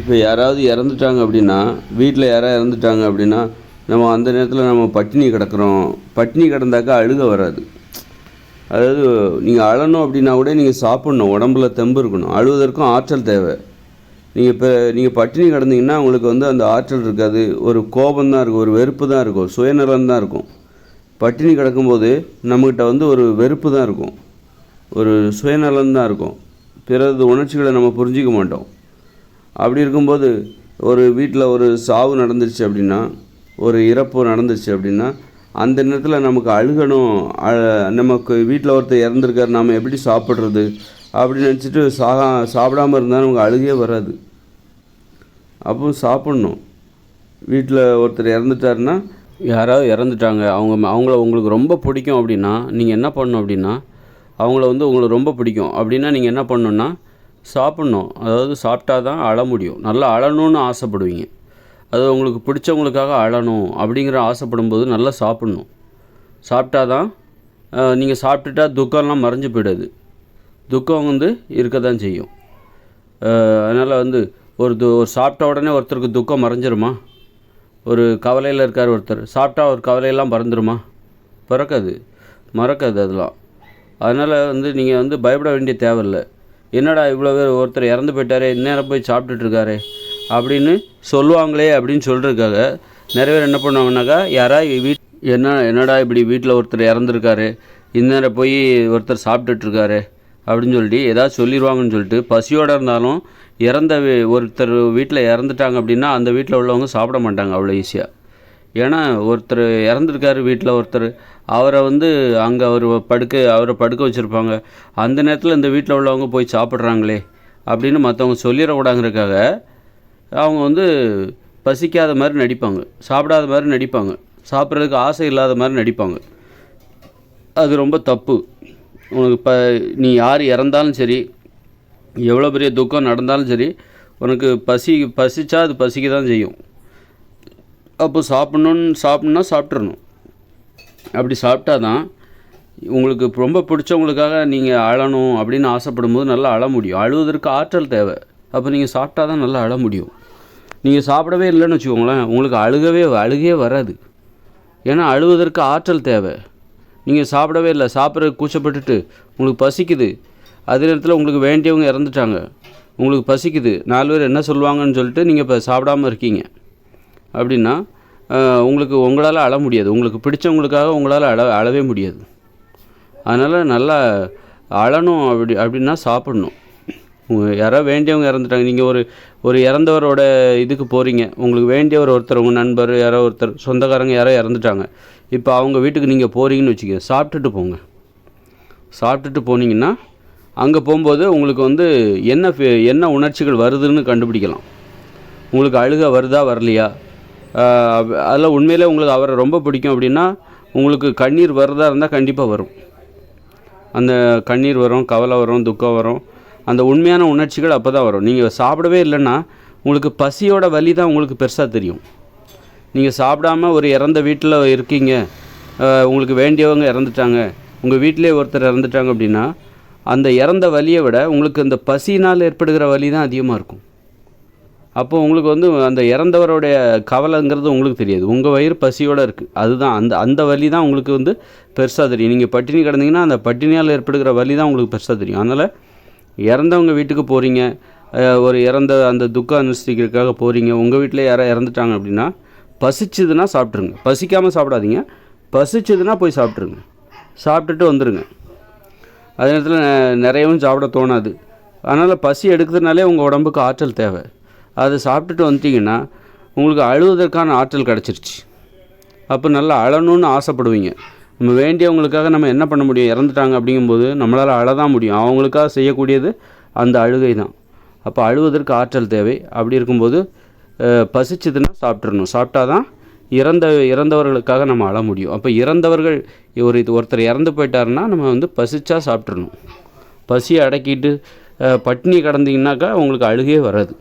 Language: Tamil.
இப்போ யாராவது இறந்துட்டாங்க அப்படின்னா வீட்டில் யாராவது இறந்துட்டாங்க அப்படின்னா நம்ம அந்த நேரத்தில் நம்ம பட்டினி கிடக்குறோம். பட்டினி கிடந்தாக்கா அழுக வராது. அதாவது நீங்கள் அழணும் அப்படின்னா கூட நீங்கள் சாப்பிட்ணும். உடம்புல தெம்பு இருக்கணும். அழுவதற்கும் ஆற்றல் தேவை. நீங்கள் இப்போ நீங்கள் பட்டினி கிடந்தீங்கன்னா உங்களுக்கு வந்து அந்த ஆற்றல் இருக்காது. ஒரு கோபம் தான் இருக்கும். ஒரு வெறுப்பு தான் இருக்கும். சுயநலம் தான் இருக்கும். பட்டினி கிடக்கும்போது நம்மக்கிட்ட வந்து ஒரு வெறுப்பு தான் இருக்கும். ஒரு சுயநலம் தான் இருக்கும். பிறகு உணர்ச்சிகளை நம்ம புரிஞ்சிக்க மாட்டோம். அப்படி இருக்கும்போது ஒரு வீட்டில் ஒரு சாவு நடந்துருச்சு அப்படின்னா ஒரு இறப்பு நடந்துச்சு அப்படின்னா அந்த நேரத்தில் நமக்கு அழுகணும் நமக்கு வீட்டில் ஒருத்தர் இறந்துருக்காரு நாம் எப்படி சாப்பிட்றது அப்படின்னு நினச்சிட்டு சாகா சாப்பிடாம இருந்தால் நமக்கு அழுகே வராது. அப்போ சாப்பிட்ணும். வீட்டில் ஒருத்தர் இறந்துட்டாருன்னா யாராவது இறந்துட்டாங்க அவங்க அவங்கள உங்களுக்கு ரொம்ப பிடிக்கும் அப்படின்னா நீங்கள் என்ன பண்ணணும் அப்படின்னா அவங்கள வந்து உங்களுக்கு ரொம்ப பிடிக்கும் அப்படின்னா நீங்கள் என்ன பண்ணணுன்னா சாப்பிட்ணும். அதாவது சாப்பிட்டா தான் அழ முடியும். நல்லா அழணும்னு ஆசைப்படுவீங்க. அது உங்களுக்கு பிடிச்சவங்களுக்காக அழணும் அப்படிங்கிற ஆசைப்படும் போது நல்லா சாப்பிட்ணும். சாப்பிட்டா தான் நீங்கள் சாப்பிட்டுட்டா துக்கம்லாம் மறைஞ்சு போயிடாது. துக்கம் வந்து இருக்க தான் செய்யும் அதனால் வந்து ஒரு து ஒரு சாப்பிட்ட உடனே ஒருத்தருக்கு துக்கம் மறைஞ்சிருமா? ஒரு கவலையில் இருக்கார் ஒருத்தர். சாப்பிட்டா ஒரு கவலையெல்லாம் பறந்துருமா? பிறக்காது. மறக்காது அதெல்லாம். அதனால் வந்து நீங்கள் வந்து பயப்பட வேண்டிய தேவையில்லை. என்னடா இவ்வளோ பேர் ஒருத்தர் இறந்து போயிட்டாரே இந்நேரம் போய் சாப்பிட்டுட்ருக்காரு அப்படின்னு சொல்லுவாங்களே அப்படின்னு சொல்கிறதுக்காக நிறைய பேர் என்ன பண்ணுவாங்கனாக்கா யாரா வீட் என்ன என்னடா இப்படி வீட்டில் ஒருத்தர் இறந்துருக்காரு இந்நேரம் போய் ஒருத்தர் சாப்பிட்டுட்ருக்காரு அப்படின்னு சொல்லிட்டு ஏதாவது சொல்லிடுவாங்கன்னு சொல்லிட்டு பசியோடு இருந்தாலும் இறந்த ஒருத்தர் வீட்டில் இறந்துட்டாங்க அப்படின்னா அந்த வீட்டில் உள்ளவங்க சாப்பிட மாட்டாங்க அவ்வளோ ஈஸியாக ஏன்னா ஒருத்தர் இறந்துருக்காரு வீட்டில் ஒருத்தர் அவரை வந்து அங்கே அவர் படுக்க அவரை படுக்க வச்சுருப்பாங்க. அந்த நேரத்தில் இந்த வீட்டில் உள்ளவங்க போய் சாப்பிட்றாங்களே அப்படின்னு மற்றவங்க சொல்லிடக்கூடாங்கிறதுக்காக அவங்க வந்து பசிக்காத மாதிரி நடிப்பாங்க. சாப்பிடாத மாதிரி நடிப்பாங்க. சாப்பிட்றதுக்கு ஆசை இல்லாத மாதிரி நடிப்பாங்க. அது ரொம்ப தப்பு. உனக்கு இப்போ நீ யார் இறந்தாலும் சரி எவ்வளோ பெரிய துக்கம் நடந்தாலும் சரி உனக்கு பசி பசிச்சா அது பசிக்க தான் செய்யும். அப்போ சாப்பிட்ணுன்னு சாப்பிட்ணுன்னா சாப்பிட்றணும் அப்படி சாப்பிட்டா தான் உங்களுக்கு ரொம்ப பிடிச்சவங்களுக்காக நீங்கள் அழணும் அப்படின்னு ஆசைப்படும் போது நல்லா அழ முடியும். அழுவதற்கு ஆற்றல் தேவை. அப்போ நீங்கள் சாப்பிட்டா தான் நல்லா அழ முடியும். நீங்கள் சாப்பிடவே இல்லைன்னு வச்சுக்கோங்களேன் உங்களுக்கு அழுகவே அழுகே வராது. ஏன்னா அழுவதற்கு ஆற்றல் தேவை. நீங்கள் சாப்பிடவே இல்லை சாப்பிட்ற கூச்சப்பட்டுட்டு உங்களுக்கு பசிக்குது. அதே நேரத்தில் உங்களுக்கு வேண்டியவங்க இறந்துட்டாங்க. உங்களுக்கு பசிக்குது. நாலு பேர் என்ன சொல்லுவாங்கன்னு சொல்லிட்டு நீங்கள் இப்போ சாப்பிடாம இருக்கீங்க. அப்படின்னா உங்களுக்கு உங்களால் அழ முடியாது. உங்களுக்கு பிடிச்சவங்களுக்காக உங்களால் அழ அழவே முடியாது. அதனால் நல்லா அழணும் அப்படி அப்படின்னா சாப்பிடணும். உங்க- யாரோ வேண்டியவங்க இறந்துட்டாங்க. நீங்கள் ஒரு ஒரு இறந்தவரோட இதுக்கு போகிறீங்க உங்களுக்கு வேண்டியவர் ஒருத்தர் உங்கள் நண்பர் யாரோ ஒருத்தர் சொந்தக்காரங்க யாரோ இறந்துட்டாங்க. இப்போ அவங்க வீட்டுக்கு நீங்கள் போகிறீங்கன்னு வச்சுக்கோங்க. சாப்பிட்டுட்டு போங்க. சாப்பிட்டுட்டு போனீங்கன்னா அங்கே போகும்போது உங்களுக்கு வந்து என்ன என்ன உணர்ச்சிகள் வருதுன்னு கண்டுபிடிக்கலாம். உங்களுக்கு அழுக வருதா வரலையா? அதில் உண்மையிலே உங்களுக்கு அவரை ரொம்ப பிடிக்கும் அப்படின்னா உங்களுக்கு கண்ணீர் வருதா இருந்தால் கண்டிப்பாக வரும். அந்த கண்ணீர் வரும் கவலை வரும் துக்கம் வரும். அந்த உண்மையான உணர்ச்சிகள் அப்போ தான் வரும். நீங்கள் சாப்பிடவே இல்லைன்னா உங்களுக்கு பசியோட வலி தான் உங்களுக்கு பெருசாக தெரியும். நீங்கள் சாப்பிடாம ஒரு இறந்த வீட்டில் இருக்கீங்க உங்களுக்கு வேண்டியவங்க இறந்துட்டாங்க உங்கள் வீட்டிலே ஒருத்தர் இறந்துட்டாங்க அப்படின்னா அந்த இறந்த வலியை விட உங்களுக்கு அந்த பசியினால் ஏற்படுகிற வலி தான் அதிகமாக இருக்கும். அப்போ உங்களுக்கு வந்து அந்த இறந்தவருடைய கவலைங்கிறது உங்களுக்கு தெரியாது. உங்கள் வயிறு பசியோடு இருக்குது அதுதான் அந்த அந்த வலி தான் உங்களுக்கு வந்து பெருசாக தெரியும். நீங்கள் பட்டினி கிடந்தீங்கன்னா அந்த பட்டினியால் ஏற்படுகிற வலி தான் உங்களுக்கு பெருசாக தெரியும். அதனால் இறந்தவங்க வீட்டுக்கு போகிறீங்க ஒரு இறந்த அந்த துக்கம் அனுஷ்டிக்கிறதுக்காக போகிறீங்க உங்கள் வீட்டில் யாராவது இறந்துட்டாங்க அப்படின்னா பசிச்சதுன்னா சாப்பிட்ருங்க பசிக்காமல் சாப்பிடாதீங்க. பசிச்சதுன்னா போய் சாப்பிட்ருங்க சாப்பிட்டுட்டு வந்துடுங்க அதே நேரத்தில் நிறையவும் சாப்பிட தோணாது. அதனால் பசி எடுக்கிறதுனாலே உங்கள் உடம்புக்கு ஆற்றல் தேவை. அதை சாப்பிட்டுட்டு வந்துட்டிங்கன்னா உங்களுக்கு அழுவதற்கான ஆற்றல் கிடச்சிருச்சு. அப்போ நல்லா அழணும்னு ஆசைப்படுவீங்க. நம்ம வேண்டியவங்களுக்காக நம்ம என்ன பண்ண முடியும்? இறந்துட்டாங்க அப்படிங்கும்போது நம்மளால் அழதான் முடியும். அவங்களுக்காக செய்யக்கூடியது அந்த அழுகை தான். அப்போ அழுவதற்கு ஆற்றல் தேவை. அப்படி இருக்கும்போது பசிச்சதுன்னா சாப்பிட்றணும் சாப்பிட்டா தான் இறந்த இறந்தவர்களுக்காக நம்ம அழ முடியும். அப்போ இறந்தவர்கள் ஒரு இது ஒருத்தர் இறந்து போயிட்டாருன்னா நம்ம வந்து பசிச்சா சாப்பிட்றணும் பசியை அடக்கிட்டு பட்னி பட்டினி உங்களுக்கு அழுகையே வராது.